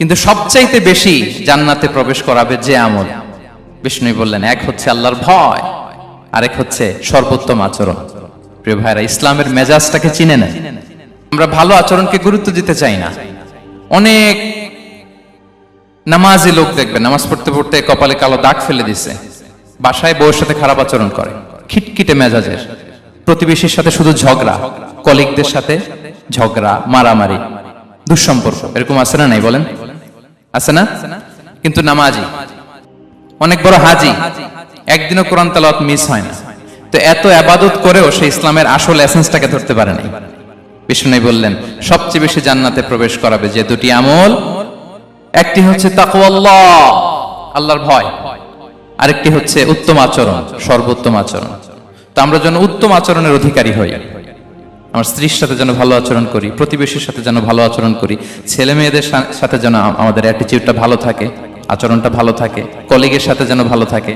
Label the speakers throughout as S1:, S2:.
S1: কিন্তু সবচাইতে বেশি জান্নাতে প্রবেশ করাবে যে আমল? বিষ্ণু বললেন, এক হচ্ছে আল্লাহর ভয়, আরেক হচ্ছে সর্বোত্তম আচরণ। প্রিয় ভাইরা, ইসলামের মেজাজটাকে চিনে নেন। আমরা ভালো আচরণকে গুরুত্ব দিতে চাই না। অনেক নামাজি লোক দেখবে নামাজ পড়তে পড়তে কপালে কালো দাগ ফেলে দিছে। বাসায় বউয়ের সাথে খারাপ আচরণ করে, খিটখিটে মেজাজের। প্রতিবেশীর সাথে শুধু ঝগড়া, কলিগদের সাথে ঝগড়া, মারামারি, দুঃসম্পর্ক, এরকম আছে না নাই বলেন? আছে না? কিন্তু নামাজি, অনেক বড় হাজি, একদিনও কোরআন তালাওয়াত মিস হয় না। তো এত আবাদত করেও সে ইসলামের আসল এসেন্সটাকে ধরতে পারে নাই। বিষ্ণু বললেন, সবচেয়ে বেশি জান্নাতে প্রবেশ করাবে যে দুটি আমল, একটি হচ্ছে তাকওয়াল্লাহ, আল্লাহর ভয়, আরেকটি হচ্ছে উত্তম আচরণ, সর্বোত্তম আচরণ। তো আমরা যেন উত্তম আচরণের অধিকারী হই। আমার স্ত্রীর সাথে যেন ভালো আচরণ করি, প্রতিবেশীর সাথে যেন ভালো আচরণ করি, ছেলে মেয়েদের সাথে যেন আমাদের অ্যাটিটিউডটা ভালো থাকে, আচরণটা ভালো থাকে কলিগের সাথে যেন ভালো থাকে।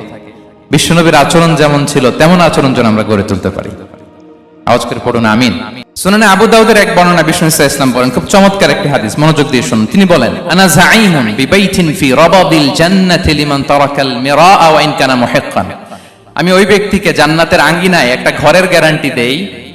S1: বিশ্বনবীর আচরণ যেমন ছিল, তেমন আচরণ যেন আমরা গড়ে তুলতে পারি। আওয়াজ করে পড়ুন, আমিন। শুনানে আবু দাউদের এক বর্ণনা বিষ্ণু ইসা ইসলাম বলেন, খুব চমৎকার একটি হাদিস, মনোযোগ দিয়ে শুনুন। তিনি বলেন, আনা জাঈমুন বিবাইতিন ফি রাবাদিল জান্নাতি লিমান তারাকাল ওয়া ইন কানা মুহিক্কান। আমি ওই ব্যক্তিকে জান্নাতের আঙ্গিনায় একটা ঘরের গ্যারান্টি দেই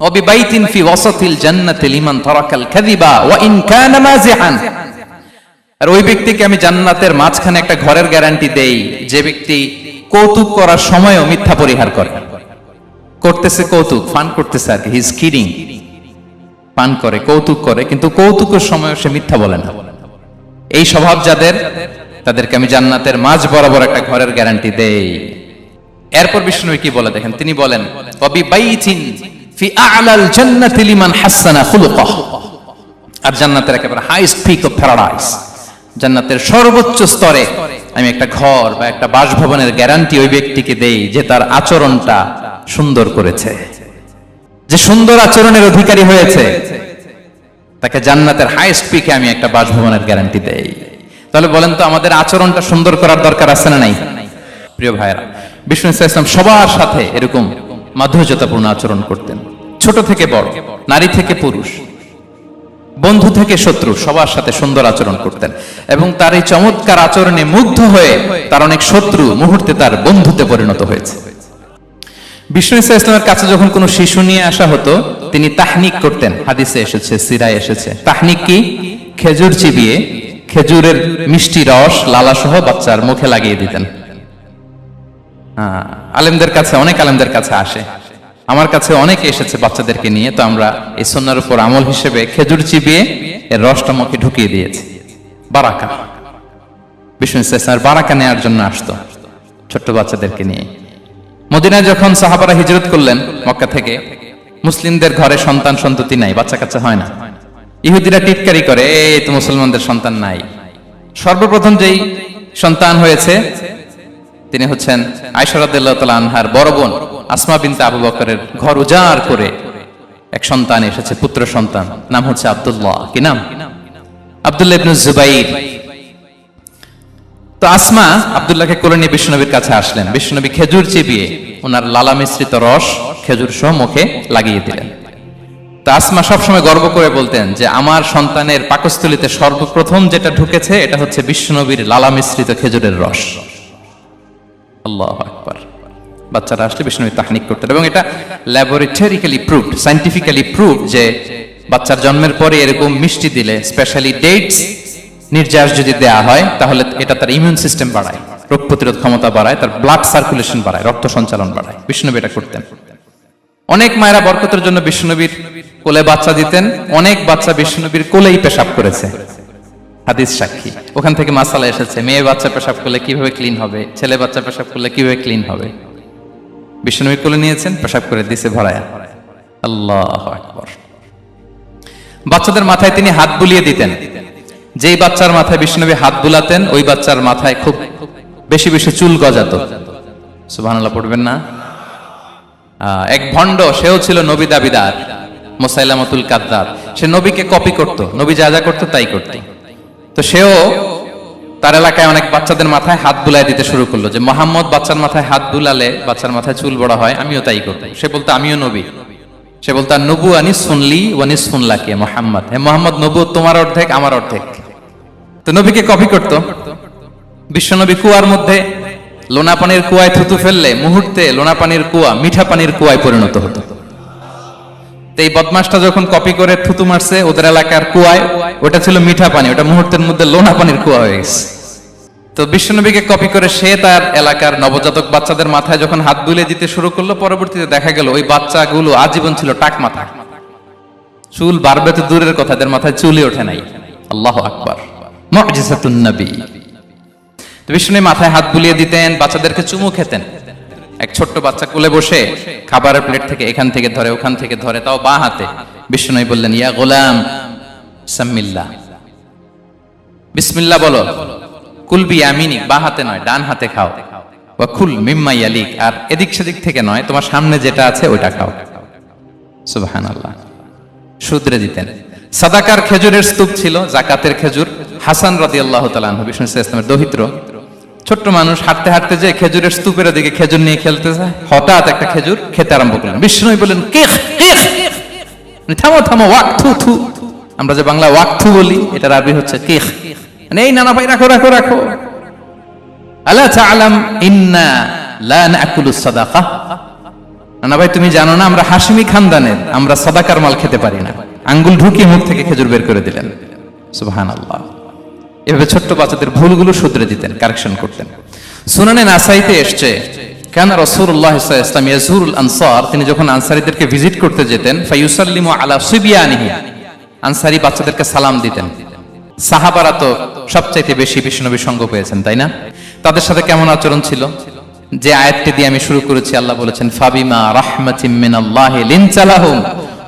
S1: অবিবাইতিন ফি ওয়াসাতিল জান্নাতিল লিমান তারাকাল আর ওই ব্যক্তিকে আমি জান্নাতের মাঝখানে একটা ঘরের গ্যারান্টি দেই, যে ব্যক্তি কৌতুক করার সময়ও মিথ্যা পরিহার করে। করতেছে কৌতুক ফান করতেছে আর কি কিডিং পান করে, কৌতুক করে, কিন্তু কৌতুকের সময় সে মিথ্যা বলে না। এই স্বভাব যাদের, তাদেরকে আমি জান্নাতের মাঝ বরাবর একটা ঘরের গ্যারান্টি দেই। এরপর বিষ্ণু কি বলে দেখেন? তিনি বলেন কবি বাইচিন জান্নাতের সর্বোচ্চ স্তরে আমি একটা ঘর বা একটা বাসভবনের গ্যারান্টি ওই ব্যক্তিকে দেই যে তার আচরণটা সুন্দর করেছে। যে সুন্দর আচরণের অধিকারী হয়েছে। তাকে জান্নাতের হাই স্পিকে আমি একটা বাসভবনের গ্যারান্টি দেই। তাহলে বলেন তো আমাদের আচরণটা সুন্দর করার দরকার আছে না নাই? প্রিয় ভাইরা বিষ্ণু ইসলাম সবার সাথে এরকম মাধুর্যতাপূর্ণ আচরণ করতেন। ছোট থেকে বড়, নারী থেকে পুরুষ, বন্ধু থেকে শত্রু, সবার সাথে সুন্দর আচরণ করতেন এবং তার এই চমৎকার আচরণে মুগ্ধ হয়ে তার অনেক শত্রু মুহূর্তে তার বন্ধুতে পরিণত হয়েছে। বিষ্ণু ইসা ইসলামের কাছে যখন কোনো শিশু নিয়ে আসা হতো, তিনি তাহনিক করতেন। হাদিসে এসেছে, সিরায় এসেছে। তাহনিক কি? খেজুর চিবিয়ে খেজুরের মিষ্টি রস লালা সহ বাচ্চার মুখে লাগিয়ে দিতেন। আলেমদের কাছে, অনেক আলেমদের কাছে আসে। আমার কাছে অনেকে এসেছে বাচ্চাদেরকে নিয়ে, তো আমরা এই সন্ন্যার উপর আমল হিসেবে খেজুর চিবিয়ে এর রসটা মুখে ঢুকিয়ে দিয়েছি। বারাকা। বিষ্ণু বারাকা নেওয়ার জন্য আসতো ছোট্ট বাচ্চাদেরকে নিয়ে। মদিনায় যখন সাহাবারা হিজরত করলেন, মক্কা থেকে, মুসলিমদের ঘরে সন্তান সন্ততি নাই, বাচ্চা কাচ্চা হয় না। ইহুদিরা টিটকারি করে, এই তো মুসলমানদের সন্তান নাই। সর্বপ্রথম যেই সন্তান হয়েছে তিনি হচ্ছেন আনহার বড় বোন আসমা বিনতে আবু বকরের ঘর উজাড় করে এক সন্তান এসেছে, পুত্র সন্তান। নাম হচ্ছে আব্দুল্লাহ। কি নাম? আব্দুল্লাহ তো আসমা আব্দুল্লাহকে কোলে নিয়ে বিষ্ণুনবীর কাছে আসলেন। বিষ্ণুনবী খেজুর চিবিয়ে ওনার লালা মিশ্রিত রস খেজুর সহ মুখে লাগিয়ে দিলেন। তো আসমা সবসময় গর্ব করে বলতেন যে, আমার সন্তানের পাকস্থলিতে সর্বপ্রথম যেটা ঢুকেছে, এটা হচ্ছে বিষ্ণুনবীর লালা মিশ্রিত খেজুরের রস। আল্লাহ আকবার। বাচ্চারা আসলে বিষ্ণুনবী তাহনিক করতেন এবং এটা ল্যাবরেটরিক্যালি প্রুভড সাইন্টিফিক্যালি প্রুভড যে বাচ্চার জন্মের পরে এরকম মিষ্টি দিলে স্পেশালি ডেটস নির্যাস যদি দেয়া হয়, তাহলে এটা তার ইমিউন সিস্টেম বাড়ায়, রোগ প্রতিরোধ ক্ষমতা বাড়ায়, তার ব্লাড সার্কুলেশন বাড়ায়, রক্ত সঞ্চালন বাড়ায়। বিষ্ণুনবী এটা করতেন। অনেক মায়েরা বরকতের জন্য বিষ্ণুনবীর কোলে বাচ্চা দিতেন, অনেক বাচ্চা বিষ্ণুনবীর কোলেই পেশাব করেছে। হাদিস সাক্ষী। ওখান থেকে মাসালা এসেছে মেয়ে বাচ্চা পেশাব করলে কীভাবে ক্লিন হবে? ছেলে বাচ্চা পেশাব করলে কীভাবে ক্লিন হবে? বিষ্ণুনবী কোলে নিয়েছেন, পেশাব করে দিছে ভরায়া। আল্লাহ বাচ্চাদের মাথায় তিনি হাত বুলিয়ে দিতেন। যেই বাচ্চার মাথায় বিষ্ণুনবী হাত বুলাতেন, ওই বাচ্চার মাথায় খুব বেশি বেশি চুল গজাত। সুবহানাল্লাহ, পড়বেন না? এক ভণ্ড, সেও ছিল নবী দাবিদার, মোসাইলামতুল কাদ্দাব। সে নবীকে কপি করত। নবী যা যা করতো তাই করত। তো সেও তার এলাকায় অনেক বাচ্চাদের মাথায় হাত বুলাই দিতে শুরু করল যে, মোহাম্মদ, বাচ্চার মাথায় হাত বুলালে বাচ্চার মাথায় চুল বড় হয়, আমিও তাই করব। সে বলতো, আমিও নবী। সে বলতো নবু আনি শুনলি ওয়ানি শুনলা কে মোহাম্মদ। হে মোহাম্মদ নবু তোমার অর্ধেক, আমার অর্ধেক। তো নবীকে কপি করত। বিশ্বনবী কুয়ার মধ্যে লোনা পানির কুয়ায় থুতু ফেললে মুহূর্তে লোনা পানির কুয়া মিঠা পানির কুয়ায় পরিণত হতো। তো এই বদমাসটা যখন কপি করে থুতু মারছে ওদের এলাকার কুয়ায়, ওটা ছিল মিঠা পানি, ওটা মুহূর্তের মধ্যে লোনা পানির কুয়া হয়ে গেছে। তো বিশ্বনবীকে কপি করে সে তার এলাকার নবজাতক বাচ্চাদের মাথায় যখন হাত বুলে দিতে শুরু করল, পরবর্তীতে দেখা গেল ওই বাচ্চাগুলো আজীবন ছিল টাক মাথা। চুল বাড়বে তো দূরের কথা, এদের মাথায় চুলই ওঠে নাই। আল্লাহ আকবার। মুজিজাতুন নবী। মাথায় হাত বুলিয়ে দিতেন, বাচ্চাদেরকে চুমু খেতেন। এক ছোট্ট বাচ্চা কোলে বসে খাবারের প্লেট থেকে এখান থেকে ধরে, ওখান থেকে ধরে, তাও বা হাতে। বিষ্ণু বললেন, ইয়া গোলাম, সাম্মিল্লা। বিসমিল্লা বলো, কুলবি আমিনি, বা হাতে নয়, ডান হাতে খাও। বা খুল মিম্মা ইয়ালিক। আর এদিক সেদিক থেকে নয়, তোমার সামনে যেটা আছে ওইটা খাও। সুবহানাল্লাহ। শুধরে দিতেন। সাদাকার খেজুরের স্তূপ ছিল, জাকাতের খেজুর। হাসান রাদি আল্লাহ তালাহ বিষ্ণু ইসলামের দহিত্র। ছোট্ট মানুষ হাঁটতে হাঁটতে যে খেজুরের স্তূপের দিকে খেজুর নিয়ে খেলতে যায় হঠাৎ একটা খেজুর খেতে আরম্ভ করলেন। বিষ্ণু বললেন মানে থামো থামো, ওয়াক, থু থু। আমরা যে বাংলা ওয়াক, থু বলি, এটার আরবি হচ্ছে কেখ মানে এই নানা ভাই, রাখো রাখো রাখো। আল্লাহ তাআলাম ইন্না লা নাকুলু সাদাকা? না ভাই, তুমি জানো না, আমরা হাসিমি খানদানের, আমরা সাদাকার মাল খেতে পারি না। আঙ্গুল ঢুকিয়ে মুখ থেকে খেজুর বের করে দিলেন। সুবহান আল্লাহ এভাবে ছোট্ট বাচ্চাদের ভুলগুলো শুধরে দিতেন কারেকশন করতেন। সুনানে নাসাইতে এসছে, কেন রসুল্লাহ ইসলাম ইয়াজুরুল আনসার তিনি যখন আনসারীদেরকে ভিজিট করতে যেতেন ফাইউসাল্লিমু আলা সুবিয়ানিহি আনসারি বাচ্চাদেরকে সালাম দিতেন। সাহাবারা তো সবচাইতে বেশি বিষ্ণবী সঙ্গ পেয়েছেন, তাই না? তাদের সাথে কেমন আচরণ ছিল? যে আয়াতটি দিয়ে আমি শুরু করেছি, আল্লাহ বলেছেন, ফাবিমা রাহমাতিম মিনাল্লাহি লিনচালাহুম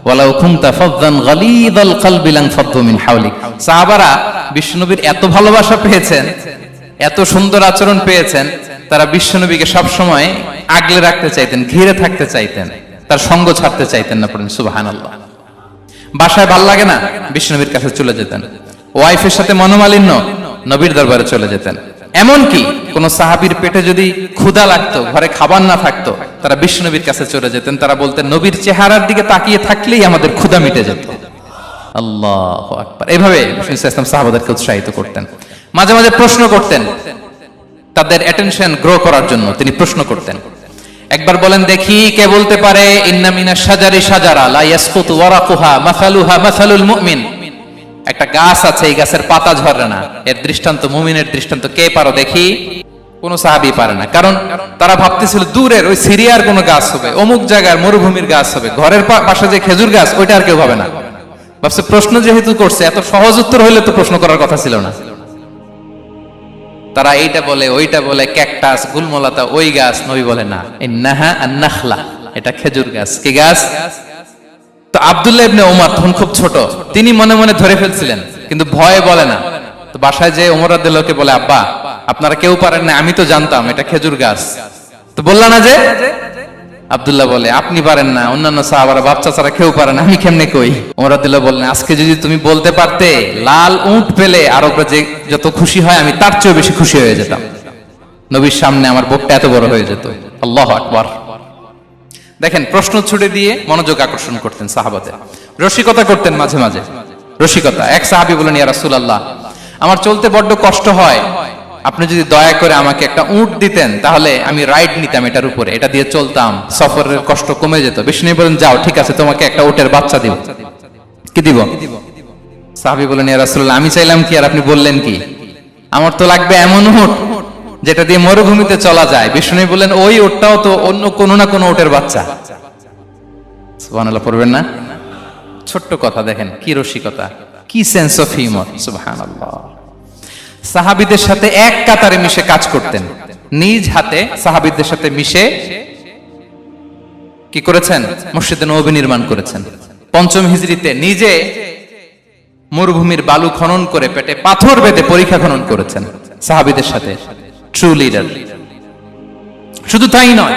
S1: ওয়ালাউ কুনতা ফাদদান গালিদাল কলবি লান ফাদ্দু মিন হাওলিক সাহাবারা বিষ্ণুনবীর এত ভালোবাসা পেয়েছেন, এত সুন্দর আচরণ পেয়েছেন, তারা বিশ্বনবীকে সব সময় আগলে রাখতে চাইতেন, ঘিরে থাকতে চাইতেন, তার সঙ্গ ছাড়তে চাইতেন না পড়েন, সুবহানাল্লাহ। বাসায় ভালো লাগে না বিষ্ণুনবীর কাছে চলে যেতেন। ওয়াইফের সাথে মনোমালিন্য, নবীর দরবারে চলে যেতেন। এমনকি কোন সাহাবীর পেটে যদি ক্ষুধা লাগতো, ঘরে খাবার না থাকতো, তারা বিষ্ণুনবীর কাছে চলে যেতেন। তারা বলতেন, নবীর চেহারার দিকে তাকিয়ে থাকলেই আমাদের ক্ষুধা মিটে যেত। আল্লাহ আকবার। এভাবে ইসলাম সাহাবাদেরকে উৎসাহিত করতেন। মাঝে মাঝে প্রশ্ন করতেন। তাদের অ্যাটেনশন গ্রো করার জন্য তিনি প্রশ্ন করতেন। একবার বলেন দেখি কে বলতে পারে ইন্না মিনা সাজারি সাজারা লা ইয়াসকুতু ওয়ারাকুহা মাসালুহা মাসালুল মুমিন। একটা গাছ আছে এই গাছের পাতা ঝরে না। এর দৃষ্টান্ত মুমিনের দৃষ্টান্ত। কে পারো দেখি? কোন সাহাবি পারে না। কারণ তারা ভাবতেছিল দূরের ওই সিরিয়ার কোন গাছ হবে অমুক জায়গার মরুভূমির গাছ হবে ঘরের পাশে যে খেজুর গাছ ওইটা আর কেউ হবে না। ভাবছে, প্রশ্ন যেহেতু করছে, এত সহজ উত্তর হইলে তো প্রশ্ন করার কথা ছিল না। তারা এইটা বলে, ওইটা বলে, ক্যাকটাস, গুলমলাতা, ওই গাছ, নবী বলে না। এই নাহা আর নাখলা, এটা খেজুর গাছ। কি গাছ? তো আব্দুল্লাহ ইবনে ওমর তখন খুব ছোট, তিনি মনে মনে ধরে ফেলছিলেন, কিন্তু ভয়ে বলে না। তো বাসায় যে ওমর রাদিয়াল্লাহুকে বলে, আব্বা, আপনারা কেউ পারেন না, আমি তো জানতাম, এটা খেজুর গাছ। তো বললা না যে? আব্দুল্লাহ বলে, আপনি পারেন না, অন্যান্য সাহাবারা বাচ্চা ছাড়া কেউ পারে না, আমি কেমনে কই? ওমর রাদিয়াল্লাহু বললেন, আজকে যদি তুমি বলতে পারতে, লাল উট পেলে আরবরা যে যত খুশি হয়, আমি তার চেয়েও বেশি খুশি হয়ে যেতাম। নবীর সামনে আমার বুকটা এত বড় হয়ে যেত। আল্লাহ আকবার। দেখেন, প্রশ্ন ছুড়ে দিয়ে মনোযোগ আকর্ষণ করতেন সাহাবাদের। রসিকতা করতেন মাঝে মাঝে। রসিকতা, এক সাহাবি বলেন ইয়া রাসূলুল্লাহ, আমার চলতে বড্ড কষ্ট হয় আপনি যদি দয়া করে আমাকে একটা উট দিতেন, তাহলে আমি রাইড নিতাম এটার উপরে। এটা দিয়ে চলতাম। সফরের কষ্ট কমে যেত। বিষ্ণু বলেন যাও, ঠিক আছে, তোমাকে একটা উটের বাচ্চা দিব। কি দিব? সাহাবি বলেন ইয়া রাসূলুল্লাহ, আমি চাইলাম কি আর আপনি বললেন কি? আমার তো লাগবে এমন উট যেটা দিয়ে মরুভূমিতে চলা যায়। বিষ্ণু বললেন, ওই উটটাও তো অন্য কোনো না কোনো উটের বাচ্চা। পড়বেন না? ছোট্ট কথা দেখেন, কি রসিকতা, কি সেন্স অফ হিউমার সুবহানাল্লাহ। সাহাবীদের সাথে এক কাতারে মিশে কাজ করতেন। নিজ হাতে সাহাবীদের সাথে মিশে কি করেছেন? মসজিদে নবী নির্মাণ করেছেন। পঞ্চম হিজরিতে নিজে মরুভূমির বালু খনন করে পেটে পাথর বেঁধে পরীক্ষা খনন করেছেন সাহাবীদের সাথে। ট্রু লিডার শুধু তাই নয়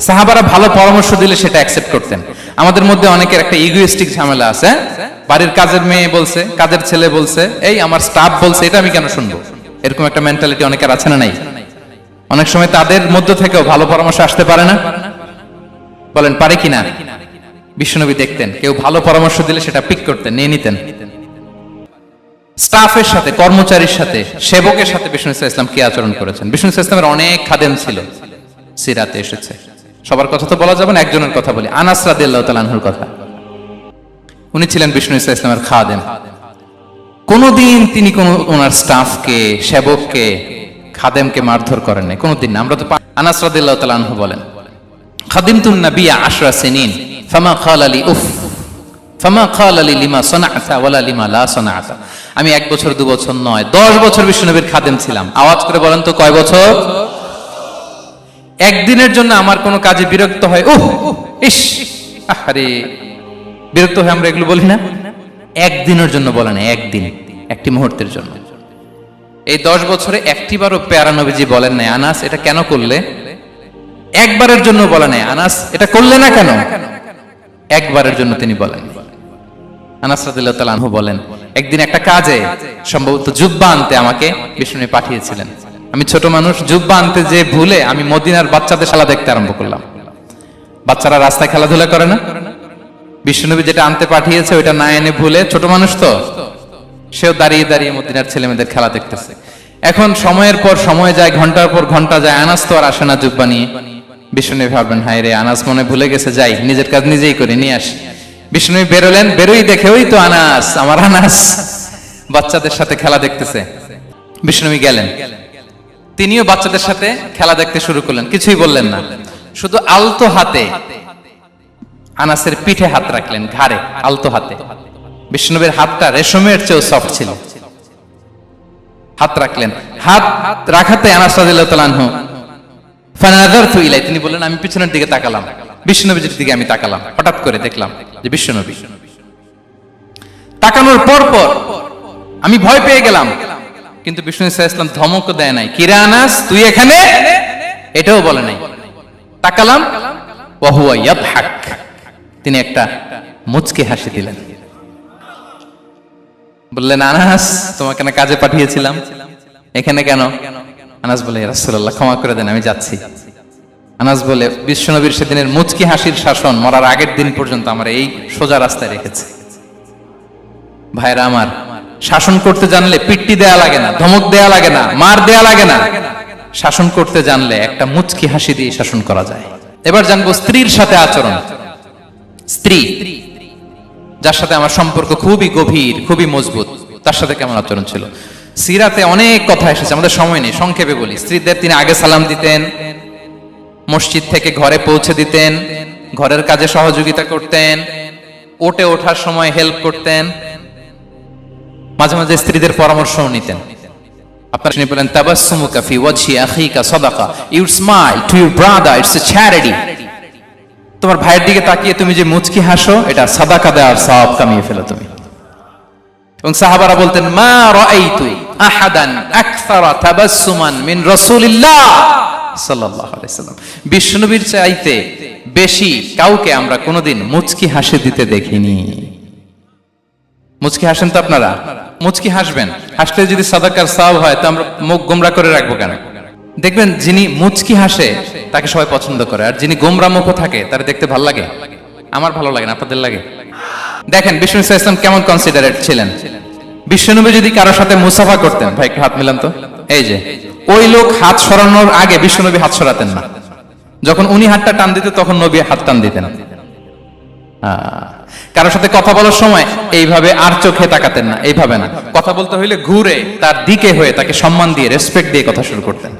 S1: সাহাবারা ভালো পরামর্শ দিলে সেটা অ্যাকসেপ্ট করতেন। আমাদের মধ্যে অনেকের একটা ইগোইস্টিক ঝামেলা আছে? বাড়ির কাজের মেয়ে বলছে, কাজের ছেলে বলছে, এই আমার স্টাফ বলছে, এটা আমি কেন শুনব? এরকম একটা মেন্টালিটি অনেকের আছে না নাই? অনেক সময় তাদের মধ্য থেকেও ভালো পরামর্শ আসতে পারে না। বলেন, পারে কিনা? বিশ্বনবী দেখতেন, কেউ ভালো পরামর্শ দিলে সেটা পিক করতেন, নিয়ে নিতেন। স্টাফের সাথে, কর্মচারীর সাথে, সেবকের সাথে বিষ্ণু ইসলাম কি আচরণ করেছেন? বিষ্ণু ইসলামের অনেক খাদেম ছিল। সিরাতে এসেছে। সবার কথা তো বলা যাবে না, একজনের কথা বলি। আনাস রাদিয়াল্লাহু কথা। উনি ছিলেন বিষ্ণু ইসা ইসলামের খাদেম। কোনোদিন তিনি কোন ওনার স্টাফকে, সেবককে, খাদেমকে মারধর করেন নাই। কোনোদিন আমরা তো আনাস রাদিয়াল্লাহু তাআলা আনহু বলেন, খাদিমতুন নাবিয়া আশরা সিনিন, ফামা ক্বালা লি উফ, ফামা ক্বালা লি লিমা সানাআতা ওয়ালা লিমা লা সানাআতা। আমি এক বছর, দু বছর নয়, দশ বছর বিষ্ণু নবীর খাদেম ছিলাম। আওয়াজ করে বলেন তো কয় বছর? একদিনের জন্য আমার কোনো কাজে বিরক্ত হয়। উহ, ইস আরে বিরক্ত হয়ে আমরা এগুলো বলি না? একদিনের জন্য বলে না, একদিন, একটি মুহূর্তের জন্য। এই দশ বছরে একটিবারও পেয়ারা নবীজি বলেন নাই, আনাস, এটা কেন করলে? একবারের জন্য বলে নাই, আনাস, এটা করলে না কেন? একবারের জন্য তিনি বলেন আনাস রাদিল্লাহু বলেন, একদিন একটা কাজে, সম্ভবত জুব্বা আনতে আমাকে বিষ্ণু পাঠিয়েছিলেন। আমি ছোট মানুষ, জুব্বা আনতে যে ভুলে আমি মদিনার বাচ্চাদের খেলা দেখতে আরম্ভ করলাম। বাচ্চারা রাস্তায় খেলাধুলা করে না? বিষ্ণুনবী যেটা আনতে পাঠিয়েছে, ওইটা না এনে ভুলে ছোট মানুষ তো? সেও দাঁড়িয়ে দাঁড়িয়ে মদিনার ছেলে মেয়েদের খেলা দেখতেছে। এখন সময়ের পর সময় যায়, ঘণ্টার পর ঘণ্টা যায় আনাস তো আর আসে না জুব্বা নিয়ে। বিষ্ণুনবী ভাববেন হায় রে আনাস মনে ভুলে গেছে, যাই, নিজের কাজ নিজেই করে, নিয়ে আসি। বিষ্ণুনবী বেরোলেন, বেরোই দেখে, ওই তো আনাস আমার আনাস বাচ্চাদের সাথে খেলা দেখতেছে। বিষ্ণুনবী গেলেন। তিনিও বাচ্চাদের সাথে খেলা দেখতে শুরু করলেন, কিছুই বললেন না। শুধু আলতো হাতে আনাসের পিঠে হাত রাখলেন, ঘাড়ে, আলতো হাতে। বিষ্ণুবের হাতটা রেশমের চেয়েও সফট ছিল। হাত রাখলেন। হাত রাখাতে আনাস তিনি বললেন, আমি পিছনের দিকে তাকালাম। বিষ্ণুনবীর দিকে আমি তাকালাম। হঠাৎ করে দেখলাম যে বিষ্ণুনবী। তাকানোর পর পর আমি ভয় পেয়ে গেলাম। কিন্তু বিষ্ণু ইসা ইসলাম ধমকও দেয় নাই। কিরা আনাস, তুই এখানে? এটাও বলে নাই। তাকালাম তিনি একটা মুচকি হাসি দিলেন। বললেন, আনাস, তোমাকে না কাজে পাঠিয়েছিলাম। এখানে কেন? আনাস বলে রাসূলুল্লাহ, ক্ষমা করে দেন, আমি যাচ্ছি। আনাস বলে বিশ্বনবীর সেদিনের মুচকি হাসির শাসন মরার আগের দিন পর্যন্ত আমরা এই সোজা রাস্তায় রেখেছে। ভাইরা আমার শাসন করতে জানলে পিট্টি দেয়া লাগে না, ধমক দেয়া লাগে না, মার দেয়া লাগে না। শাসন করতে জানলে একটা মুচকি হাসি দিয়ে শাসন করা যায়। এবার জানব স্ত্রীর সাথে আচরণ। স্ত্রী, যার সাথে আমার সম্পর্ক খুবই গভীর, খুবই মজবুত, তার সাথে কেমন আচরণ ছিল? সিরাতে অনেক কথা এসেছে, আমাদের সময় নেই, সংক্ষেপে বলি। স্ত্রীদের তিনি আগে সালাম দিতেন, মসজিদ থেকে ঘরে পৌঁছে দিতেন, ঘরের কাজে সহযোগিতা করতেন, ওটে ওঠার সময় হেল্প করতেন মাঝে মাঝে স্ত্রীদের পরামর্শও নিতেন। তোমার ভাইয়ের দিকে তাকিয়ে তুমি যে মুচকি হাসো, এটা সাদাকা দেওয়ার কামিয়ে ফেলো তুমি। এবং সাহাবারা বলতেন, মা বিষ্ণুবীর চাইতে বেশি কাউকে আমরা কোনোদিন মুচকি হাসি দিতে দেখিনি। মুচকি হাসেন তো আপনারা? মুচকি হাসবেন। হাসলে যদি সাদাকার সাব হয় তো আমরা মুখ গোমরা করে রাখব কেন? দেখবেন যিনি মুচকি হাসে তাকে সবাই পছন্দ করে। আর যিনি গোমরা মুখ থাকে তার দেখতে ভালো লাগে। আমার ভালো লাগে না আপনাদের লাগে? দেখেন বিষ্ণু ইসলাম কেমন কনসিডারেট ছিলেন? বিশ্বনবী যদি কারোর সাথে মুসাফা করতেন ভাই হাত মিলান তো। এই যে ওই লোক হাত সরানোর আগে বিশ্বনবী হাত সরাতেন না। যখন উনি হাতটা টান দিত তখন নবী হাত টান দিতেন। আহ, কারোর সাথে কথা বলার সময় এইভাবে আর চোখে তাকাতেন না, এইভাবে না। কথা বলতে হইলে ঘুরে তার দিকে হয়ে তাকে সম্মান দিয়ে রেসপেক্ট দিয়ে কথা শুরু করতেন।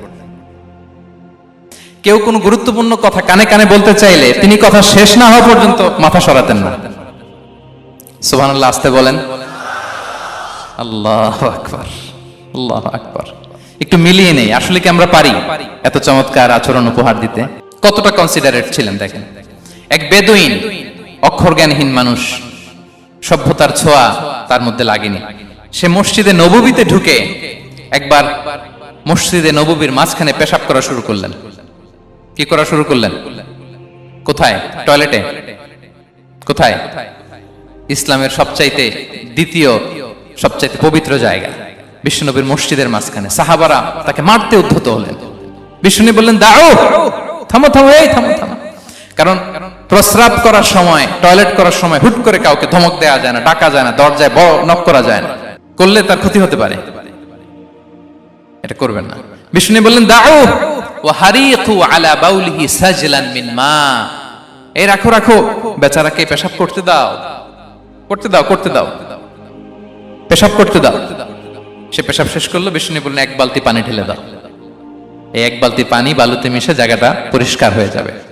S1: কেউ কোনো গুরুত্বপূর্ণ কথা কানে কানে বলতে চাইলে তিনি কথা শেষ না হওয়া পর্যন্ত মাথা সরাতেন না। সুবহানাল্লাহ, আসতে বলেন। আল্লাহ আকবার আল্লাহ আকবার। একটু মিলিয়ে নেই, আসলে কি আমরা পারি এত চমৎকার আচরণ উপহার দিতে? কতটা কনসিডারেট ছিলেন, দেখেন। এক বেদুইন অক্ষর জ্ঞানহীন মানুষ। সভ্যতার ছোঁয়া তার মধ্যে লাগেনি। সে মসজিদে নববীতে ঢুকে একবার মসজিদে নববীর মাঝখানে পেশাব করা শুরু করলেন। কি করা শুরু করলেন? কোথায়? টয়লেটে? কোথায়? ইসলামের সবচাইতে দ্বিতীয়, সবচাইতে পবিত্র জায়গা, বিশ্বনবীর মসজিদের মাঝখানে। সাহাবারা তাকে মারতে উদ্ধত হলেন। বিষ্ণু বললেন দাও থামো থামো, এই, থামো থামো। কারণ প্রস্রাব করার সময়, টয়লেট করার সময় হুট করে কাউকে ধমক দেওয়া যায় না, ডাকা যায় না, দরজায় বড় নক করা যায় না। করলে তার ক্ষতি হতে পারে। এটা করবেন না। বিষ্ণু বললেন দাও ও হারিকু আলা বাউলিহি সাজলান মিন মা। এই রাখো রাখো। বেচারাকে পেশাব করতে দাও। করতে দাও করতে দাও। পেশাব করতে দাও। সে পেশাব শেষ করল, বিষ্ণু বললেন, এক বালতি পানি ঢেলে দাও। এই এক বালতি পানি বালুতে মিশে জায়গাটা পরিষ্কার হয়ে যাবে।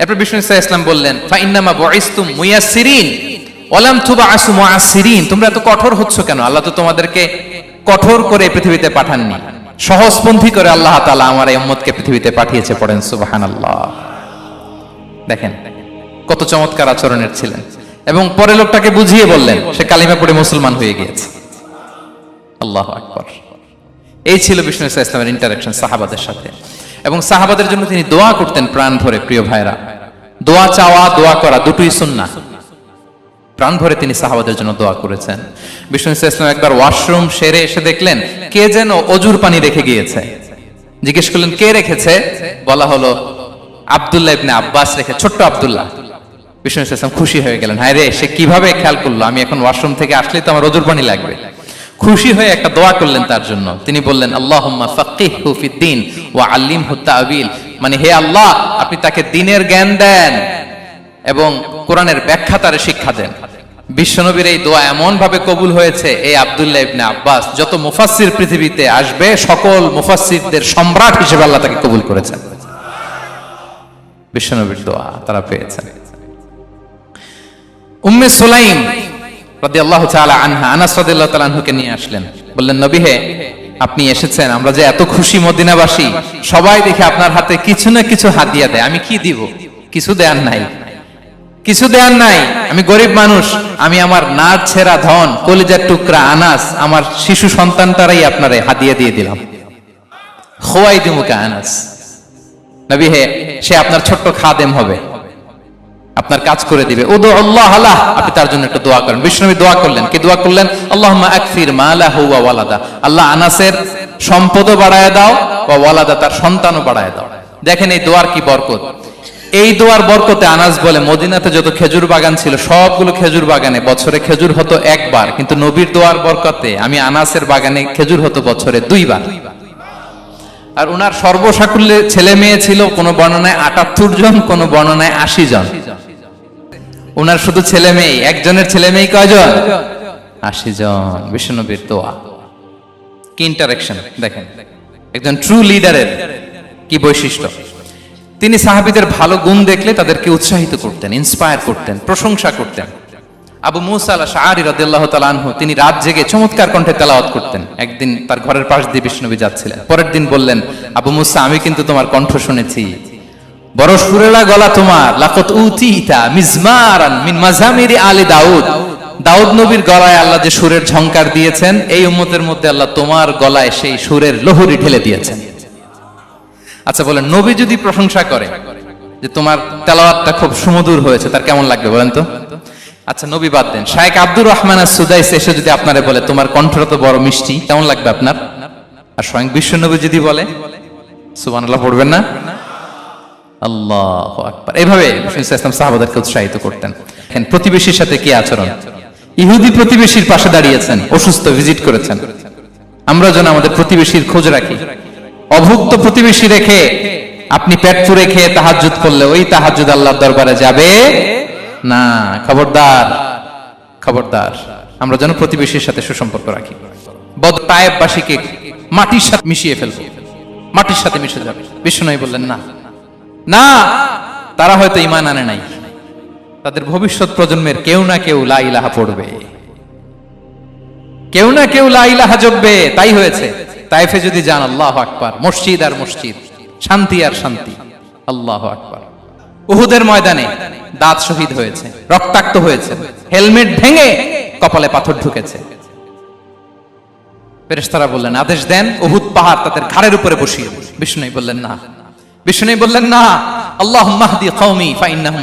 S1: এরপর বিষ্ণু ইসা ইসলাম বললেন, ফাইন্নামা বয়স্তুম মুয়াসিরিন ওলাম তুবা আসু মুআসিরিন তোমরা এত কঠোর হচ্ছ কেন? আল্লাহ তো তোমাদেরকে কঠোর করে পৃথিবীতে পাঠাননি। সহজপন্থী করে আল্লাহ আমার এই পৃথিবীতে পাঠিয়েছে পড়েন দেখেন, কত চমৎকার আচরণের ছিলেন। এবং পরে লোকটাকে বুঝিয়ে বললেন, সে কালিমা পড়ে মুসলমান হয়ে গিয়েছে। আল্লাহ আকবর। এই ছিল বিষ্ণু ইসা ইসলামের ইন্টারাকশন সাহাবাদের সাথে। এবং সাহাবাদের জন্য তিনি দোয়া করতেন প্রাণ ভরে, প্রিয় ভাইরা দোয়া চাওয়া, দোয়া করা দুটোই সুন্না প্রাণ ভরে তিনি সাহাবাদের জন্য দোয়া করেছেন। বিষ্ণু একবার ওয়াশরুম সেরে এসে দেখলেন, কে যেন অজুর পানি রেখে গিয়েছে। জিজ্ঞেস করলেন, কে রেখেছে? বলা হলো, আব্দুল্লাহ ইবনে আব্বাস রেখে, ছোট্ট আবদুল্লাহ। বিষ্ণু ইসা ইসলাম খুশি হয়ে গেলেন, হায় রে, সে কীভাবে খেয়াল করল? আমি এখন ওয়াশরুম থেকে আসলেই তো আমার অজুর পানি লাগবে। খুশি হয়ে একটা দোয়া করলেন তার জন্য। তিনি বললেন, আল্লাহুম্মা ফাক্কিহহু ফিদ্দিন ওয়া আল্লিমহু তা'বিল মানে হে আল্লাহ, আপনি তাকে দিনের জ্ঞান দেন এবং কোরআনের ব্যাখ্যা তার শিক্ষা দেন। বিশ্বনবীর এই দোয়া এমন ভাবে কবুল হয়েছে এই আব্দুল্লাহ ইবনে আব্বাস, যত মুফাসসির পৃথিবীতে আসবে, সকল মুফাসসিরদের সম্রাট হিসেবে আল্লাহ তাকে কবুল করেছেন। বিশ্বনবীর দোয়া তারা পেয়েছেন। উম্মে সুলাইম রাদিয়াল্লাহু তাআলা আনহা, আনাস রাদিয়াল্লাহু তাআলা আনহুকে নিয়ে আসলেন। বললেন, নবী হে আপনি এসেছেন, আমরা যে এত খুশি মদিনাবাসী, সবাই দেখে আপনার হাতে কিছু না কিছু হাতিয়া দেয়। আমি কি দিব? কিছু দেয়ার নাই। কিছু দেয়ার নাই। আমি গরিব মানুষ, আমি আমার নার ছেঁড়া ধন, কলিজার টুকরা, আনাস, আমার শিশু সন্তানটারাই আপনারে হাদিয়া দিয়ে দিলাম। খোয়াই দিমুকে আনাস। নবী হে, সে আপনার ছোট্ট খাদেম হবে। আপনার কাজ করে দিবে। ও দো আল্লাহ আল্লাহ আপনি তার জন্য একটা দোয়া করেন। বিষ্ণবী দোয়া করলেন। কি দোয়া করলেন? আল্লাহ আকফির মালা হুয়া ওয়ালাদা। আল্লাহ আনাসের সম্পদও বাড়ায় দাও বা ওয়ালাদা তার সন্তানও বাড়ায় দাও। দেখেন এই দোয়ার কি বরকত। এই দোয়ার বরকতে আনাস বলে, মদিনাতে যত খেজুর বাগান ছিল, সবগুলো খেজুর বাগানে বছরে খেজুর হতো একবার। কিন্তু নবীর দোয়ার বরকতে আমি আনাসের বাগানে খেজুর হতো বছরে দুইবার। আর উনার সর্বসাকুল্যে ছেলে মেয়ে ছিল, কোনো বর্ণনায় আটাত্তর জন, কোনো বর্ণনায় আশি জন। উনার শুধু ছেলে মেয়ে একজনের ছেলে মেয়ে কয়জন? আশি জন। বিষ্ণুবীর দোয়া। কি ইন্টারাকশন দেখেন একজন ট্রু লিডারের কি বৈশিষ্ট্য? তিনি সাহাবিদের ভালো গুণ দেখলে তাদেরকে উৎসাহিত করতেন ইন্সপায়ার করতেন প্রশংসা করতেন। আবু মুসা আল শাহরি রাদিয়াল্লাহু তাআলা আনহু তিনি রাত জেগে চমৎকার কণ্ঠে তেলাওয়াত করতেন। একদিন তার ঘরের পাশ দিয়ে বিষ্ণুবী যাচ্ছিলেন। পরের দিন বললেন আবু মুসা আমি কিন্তু তোমার কণ্ঠ শুনেছি। বড় সুরেলা গলা তোমার লাকত উতিতা মিজমারান মিন মাজামিরি আলী দাউদ। দাউদ নবীর গলায় আল্লাহ যে সুরের ঝংকার দিয়েছেন, এই উম্মতের মধ্যে আল্লাহ তোমার গলায় সেই সুরের লহরি ঢেলে দিয়েছেন। আচ্ছা বলেন, নবী যদি প্রশংসা করে যে তোমার তেলাওয়াতটা খুব সুমধুর হয়েছে, তার কেমন লাগবে বলেন তো? আচ্ছা নবী বাদ দেন। শায়েক আব্দুর রহমান আর সুদাইস এসে যদি আপনারে বলে, তোমার কণ্ঠটা তো বড় মিষ্টি কেমন লাগবে আপনার? আর স্বয়ং বিশ্ব নবী যদি বলে, সুবহানাল্লাহ পড়বেন না? আল্লাহ আকবার। বিষ্ণু ইসলাম সাহাবাদেরকে উৎসাহিত করতেন। প্রতিবেশীর সাথে কি আচরণ? ইহুদি প্রতিবেশীর পাশে দাঁড়িয়েছেন, অসুস্থ ভিজিট করেছেন। আমরা যেন আমাদের প্রতিবেশীর খোঁজ রাখি। অভুক্ত প্রতিবেশী রেখে আপনি পেট পুরে খেয়ে তাহাজুদ করলে ওই তাহাজুদ আল্লাহর দরবারে যাবে না। খবরদার খবরদার, আমরা যেন প্রতিবেশীর সাথে সুসম্পর্ক রাখি। বদ তায়েববাসীকে মাটির সাথে মিশিয়ে ফেলব। মাটির সাথে মিশে যাবে। বিষ্ণু বললেন, না। না, তারা হয়তো ইমান আনে নাই। তাদের ভবিষ্যৎ প্রজন্মের কেউ না কেউ লা ইলাহা পড়বে। কেউ না কেউ লা ইলাহা জপবে, তাই হয়েছে। তাইফে যদি যান, আল্লাহ আকবার। মসজিদ আর মসজিদ, শান্তি আর শান্তি, আল্লাহ আকবার। উহুদের ময়দানে দাঁত শহীদ হয়েছে, রক্তাক্ত হয়েছে, হেলমেট ভেঙে কপালে পাথর ঢুকেছে। ফেরেশতারা বললেন, আদেশ দেন, উহুদ পাহাড় তাদের ঘাড়ের উপরে বসিয়ে। বিষ্ণু বললেন, না। বিষ্ণু বললেন, না আল্লাহ মাহদি কওমি ফাইন্নাহুম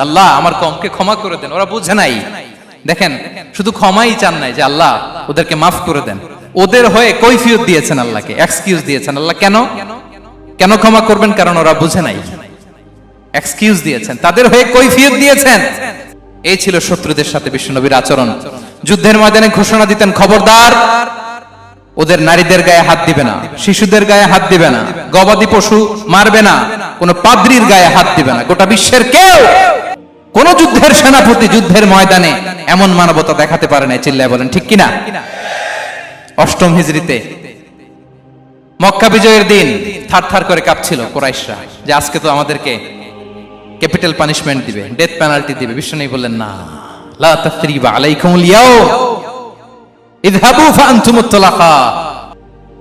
S1: আল্লাহ আমার কওমকে ক্ষমা করে দেন, ওরা বুঝে নাই। দেখেন, শুধু ক্ষমাই চান নাই যে আল্লাহ ওদেরকে মাফ করে দেন। ওদের হয়ে কৈফিয়ত দিয়েছেন আল্লাহকে এক্সকিউজ দিয়েছেন। আল্লাহ কেন? কেন ক্ষমা করবেন? কারণ ওরা বুঝে নাই। এক্সকিউজ দিয়েছেন, তাদের হয়ে কৈফিয়ত দিয়েছেন। এই ছিল শত্রুদের সাথে বিশ্বনবীর আচরণ। যুদ্ধের ময়দানে ঘোষণা দিতেন, খবরদার ওদের নারীদের গায়ে হাত দিবে না, শিশুদের গায়ে হাত দিবে না, গবাদি পশু মারবে না, কোন পাদ্রির গায়ে হাত দিবে না, গোটা বিশ্বের কেউ কোন যুদ্ধের সেনাপতি যুদ্ধের ময়দানে এমন মানবতা দেখাতে পারে না চিল্লায় বলেন, ঠিক কিনা? অষ্টম হিজড়িতে মক্কা বিজয়ের দিন থার থার করে কাঁপছিল কোরাইশরা, যে আজকে তো আমাদেরকে ক্যাপিটাল পানিশমেন্ট দিবে, ডেথ পেনাল্টি দিবে বিশ্ব নেই বললেন, না, লা তাসরিবা আলাইকুমুল ইয়াউম।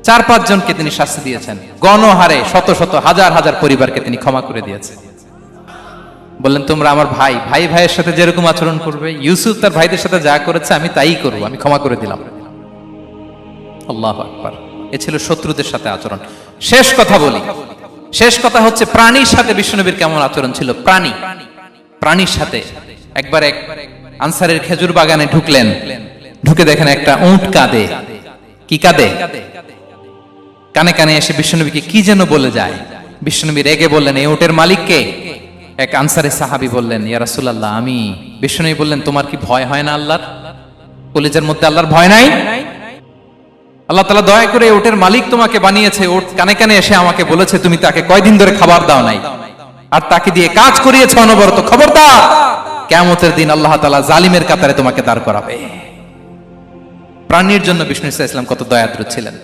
S1: চার, পাঁচ জনকে তিনি শাস্তি দিয়েছেন। গণহারে শত শত, হাজার হাজার পরিবারকে তিনি ক্ষমা করে দিয়েছেন। বললেন, তোমরা আমার ভাই। ভাই ভাইয়ের সাথে যেরকম আচরণ করবে, ইউসুফ তার ভাইদের সাথে যা করেছে আমি তাই করব, আমি ক্ষমা করে দিলাম। আল্লাহ আকবার। এ ছিল শত্রুদের সাথে আচরণ। শেষ কথা বলি। শেষ কথা হচ্ছে, প্রাণীর সাথে বিশ্বনবীর কেমন আচরণ ছিল? প্রাণী। প্রাণীর সাথে। একবার এক আনসারের খেজুর বাগানে ঢুকলেন। ঢুকে দেখেন একটা উঁট কাঁদে। কি কাঁদে? কানে কানে এসে বিশ্বনবীকে কি যেন বলে যায়। বিশ্বনবী রেগে বললেন এই উটের মালিককে এক আনসারে সাহাবি বললেন, ইয়া রাসূলুল্লাহ, আমি বিশ্বনবী বললেন, তোমার কি ভয় হয় না আল্লাহর? কলেজের মধ্যে আল্লাহর ভয় নাই? আল্লাহ তালা দয়া করে ওটের মালিক তোমাকে বানিয়েছে। ওট কানে কানে এসে আমাকে বলেছে, তুমি তাকে কয়দিন ধরে খাবার দাও নাই। আর তাকে দিয়ে কাজ করিয়েছে অনবরত। খবরদার কেমতের দিন আল্লাহ তালা জালিমের কাতারে তোমাকে দাঁড় করাবে। প্রাণীর জন্য বিষ্ণু ইসলাম কত দয়াদ্র ছিলেন।